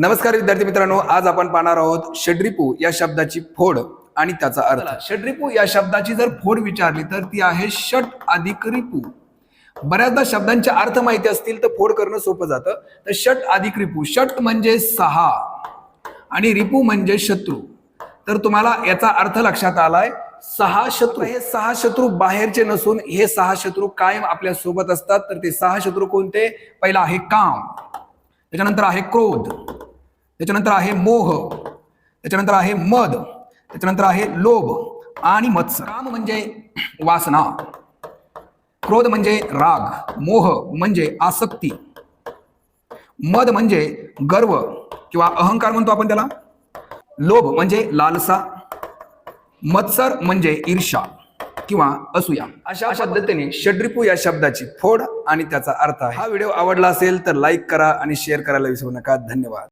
नमस्कार विद्यार्थी मित्रांनो आज आपण पाहणार आहोत षड्रिपू या शब्दाची फोड आणि त्याचा अर्थ. षड्रिपू या शब्दाची जर फोड विचारली तर ती आहे षट अधिक रिपू बऱ्याचदा शब्दांचे अर्थ माहिती असतील तर फोड करणं सोपं जातं. तर षट अधिक रिपू षट म्हणजे सहा आणि रिपू म्हणजे शत्रू. तर तुम्हाला याचा अर्थ लक्षात आलाय सहा शत्रू. हे सहा शत्रू बाहेरचे नसून हे सहा शत्रू कायम आपल्यासोबत असतात. तर ते सहा शत्रू कोणते? पहिला आहे काम त्याच्यानंतर आहे क्रोध. त्याच्यानंतर आहे मोह. त्याच्यानंतर आहे मद. त्याच्यानंतर आहे लोभ आणि मत्सर. काम म्हणजे वासना. क्रोध म्हणजे राग. मोह म्हणजे आसक्ती. मद म्हणजे गर्व किंवा अहंकार म्हणतो आपण त्याला. लोभ म्हणजे लालसा. मत्सर म्हणजे ईर्षा किंवा असूया. अशा पद्धतीने षड्रिपू या शब्दाची फोड आणि त्याचा अर्थ हा व्हिडिओ आवडला असेल तर लाईक करा आणि शेअर करायला विसरू नका. धन्यवाद.